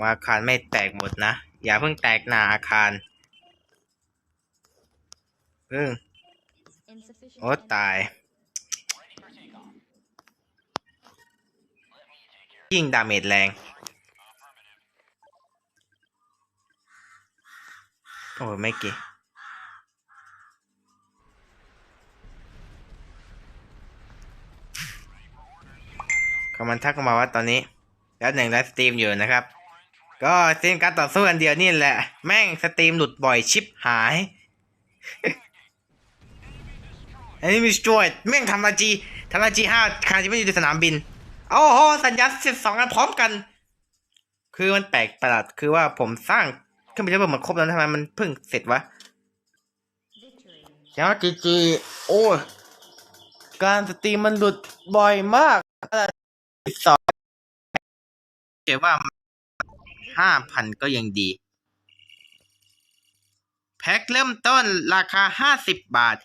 ว่าอาคารไม่แตกหมดนะ อย่าเพิ่งแตกหนาอาคารเพิ่ง Insufficient โอ้ตาย ยิ่งดาเมจแรง โอ้ยไม่เกี่เขามันทักมาว่าตอนนี้แล้วหนึ่งไลฟ์สตรีมอยู่นะครับ ก็สตรีมการต่อสู้อันเดียวนี่แหละ แม่งสตรีมหลุดบ่อยชิปหายอันนี้มีสจวดแม่งทำอาจีทำอาจีห้าคารที่ไม่อยู่ในสนามบินโอ้โหสัญญาสิบสองอันพร้อมกัน คือมันแปลกประหลาดคือว่าผมสร้างเครื่องบินระเบิดมันครบแล้วทำไมมันเพิ่งเสร็จวะแล้วจีจีโอ้การสตรีมมันหลุดบ่อยมากสองเขียนว่า ห้าพันก็ยังดี แพ็คเริ่มต้นราคาห้าสิบบาท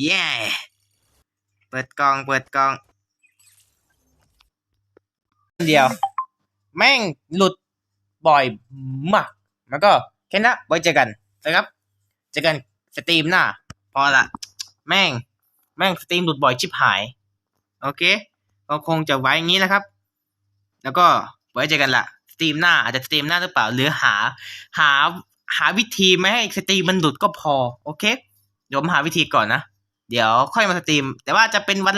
เย้เปิดกล่องเปิดกล่อง เดียว แม่งหลุดบ่อยมากแล้วก็แค่นั้นไว้เจอกันนะครับ เจอกันสตรีมหน้า พอละ แม่ง แม่งสตรีมหลุดบ่อยชิบหาย โอเค ก็คงจะไว้อย่างนี้นะครับ แล้วก็ไว้เจอกันละ ตรีมหน้าอาจจะสตรีมหน้าหรือเปล่า หรือหาหาหาวิธีไม่ให้สตรีมมันหลุดก็พอ โอเคเดี๋ยวผมหาวิธีก่อนนะ เดี๋ยวค่อยมาสตรีม แต่ว่าจะเป็นวัน